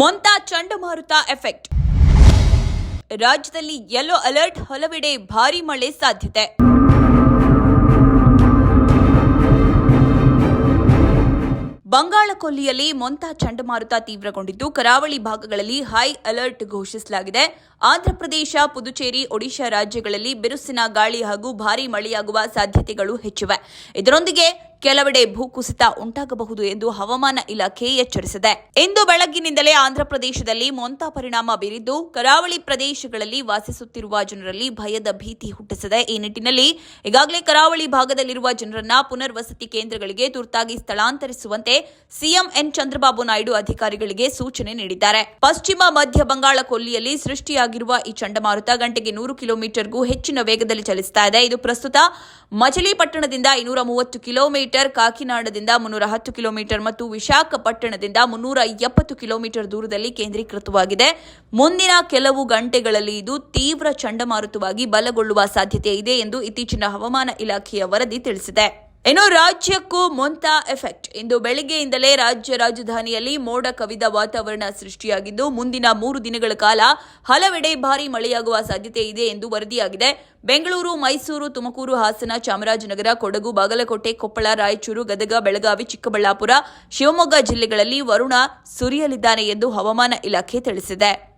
ಮೊಂತಾ ಚಂಡಮಾರುತ ಎಫೆಕ್ಟ್. ರಾಜ್ಯದಲ್ಲಿ yellow alert ಹಲವೆಡೆ ಭಾರಿ ಮಳೆ ಸಾಧ್ಯತೆ. ಬಂಗಾಳಕೊಲ್ಲಿಯಲ್ಲಿ ಮೊಂತಾ ಚಂಡಮಾರುತ ತೀವ್ರಗೊಂಡಿದ್ದು, ಕರಾವಳಿ ಭಾಗಗಳಲ್ಲಿ ಹೈ ಅಲರ್ಟ್ ಘೋಷಿಸಲಾಗಿದೆ. ಆಂಧ್ರಪ್ರದೇಶ, ಪುದುಚೇರಿ, ಒಡಿಶಾ ರಾಜ್ಯಗಳಲ್ಲಿ ಬಿರುಸಿನ ಗಾಳಿ ಹಾಗೂ ಭಾರಿ ಮಳೆಯಾಗುವ ಸಾಧ್ಯತೆಗಳು ಹೆಚ್ಚಿವೆ. ಇದರೊಂದಿಗೆ ಕೆಲವೆಡೆ ಭೂಕುಸಿತ ಉಂಟಾಗಬಹುದು ಎಂದು ಹವಾಮಾನ ಇಲಾಖೆ ಎಚ್ಚರಿಸಿದೆ. ಇಂದು ಬೆಳಗ್ಗಿನಿಂದಲೇ ಆಂಧ್ರಪ್ರದೇಶದಲ್ಲಿ ಮೊಂತಾ ಪರಿಣಾಮ ಬೀರಿದ್ದು, ಕರಾವಳಿ ಪ್ರದೇಶಗಳಲ್ಲಿ ವಾಸಿಸುತ್ತಿರುವ ಜನರಲ್ಲಿ ಭಯದ ಭೀತಿ ಹುಟ್ಟಿಸಿದೆ. ಈ ನಿಟ್ಟಿನಲ್ಲಿ ಈಗಾಗಲೇ ಕರಾವಳಿ ಭಾಗದಲ್ಲಿರುವ ಜನರನ್ನ ಪುನರ್ವಸತಿ ಕೇಂದ್ರಗಳಿಗೆ ತುರ್ತಾಗಿ ಸ್ಥಳಾಂತರಿಸುವಂತೆ ಸಿಎಂ ಎನ್ ಚಂದ್ರಬಾಬು ನಾಯ್ಡು ಅಧಿಕಾರಿಗಳಿಗೆ ಸೂಚನೆ ನೀಡಿದ್ದಾರೆ. ಪಶ್ಚಿಮ ಮಧ್ಯ ಬಂಗಾಳ ಕೊಲ್ಲಿಯಲ್ಲಿ ಸೃಷ್ಟಿಯಾಗಿರುವ ಈ ಚಂಡಮಾರುತ ಗಂಟೆಗೆ ನೂರು ಕಿಲೋಮೀಟರ್ಗೂ ಹೆಚ್ಚಿನ ವೇಗದಲ್ಲಿ ಚಲಿಸ್ತಾ ಇದೆ. ಇದು ಪ್ರಸ್ತುತ ಮಚಲಿಪಟ್ಟಣದಿಂದ ಇನ್ನೂರ ಮೂವತ್ತು ಕಿಲೋಮೀಟರ್ ಕಾಕಿನಾಡದಿಂದ ಮುನ್ನೂರ ಹತ್ತು ಕಿಲೋಮೀಟರ್ ಮತ್ತು ವಿಶಾಖಪಟ್ಟಣದಿಂದ ಮುನ್ನೂರ ಎಪ್ಪತ್ತು ಕಿಲೋಮೀಟರ್ ದೂರದಲ್ಲಿ ಕೇಂದ್ರೀಕೃತವಾಗಿದೆ. ಮುಂದಿನ ಕೆಲವು ಗಂಟೆಗಳಲ್ಲಿ ಇದು ತೀವ್ರ ಚಂಡಮಾರುತವಾಗಿ ಬಲಗೊಳ್ಳುವ ಸಾಧ್ಯತೆ ಇದೆ ಎಂದು ಇತ್ತೀಚಿನ ಹವಾಮಾನ ಇಲಾಖೆಯ ವರದಿ ತಿಳಿಸಿದೆ. ಇನ್ನು ರಾಜ್ಯಕ್ಕೂ ಮೊಂತಾ ಎಫೆಕ್ಟ್. ಇಂದು ಬೆಳಗ್ಗೆಯಿಂದಲೇ ರಾಜ್ಯ ರಾಜಧಾನಿಯಲ್ಲಿ ಮೋಡ ಕವಿದ ವಾತಾವರಣ ಸೃಷ್ಟಿಯಾಗಿದ್ದು, ಮುಂದಿನ ಮೂರು ದಿನಗಳ ಕಾಲ ಹಲವೆಡೆ ಭಾರೀ ಮಳೆಯಾಗುವ ಸಾಧ್ಯತೆ ಇದೆ ಎಂದು ವರದಿಯಾಗಿದೆ. ಬೆಂಗಳೂರು, ಮೈಸೂರು, ತುಮಕೂರು, ಹಾಸನ, ಚಾಮರಾಜನಗರ, ಕೊಡಗು, ಬಾಗಲಕೋಟೆ, ಕೊಪ್ಪಳ, ರಾಯಚೂರು, ಗದಗ, ಬೆಳಗಾವಿ, ಚಿಕ್ಕಬಳ್ಳಾಪುರ, ಶಿವಮೊಗ್ಗ ಜಿಲ್ಲೆಗಳಲ್ಲಿ ವರುಣ ಸುರಿಯಲಿದ್ದಾನೆ ಎಂದು ಹವಾಮಾನ ಇಲಾಖೆ ತಿಳಿಸಿದೆ.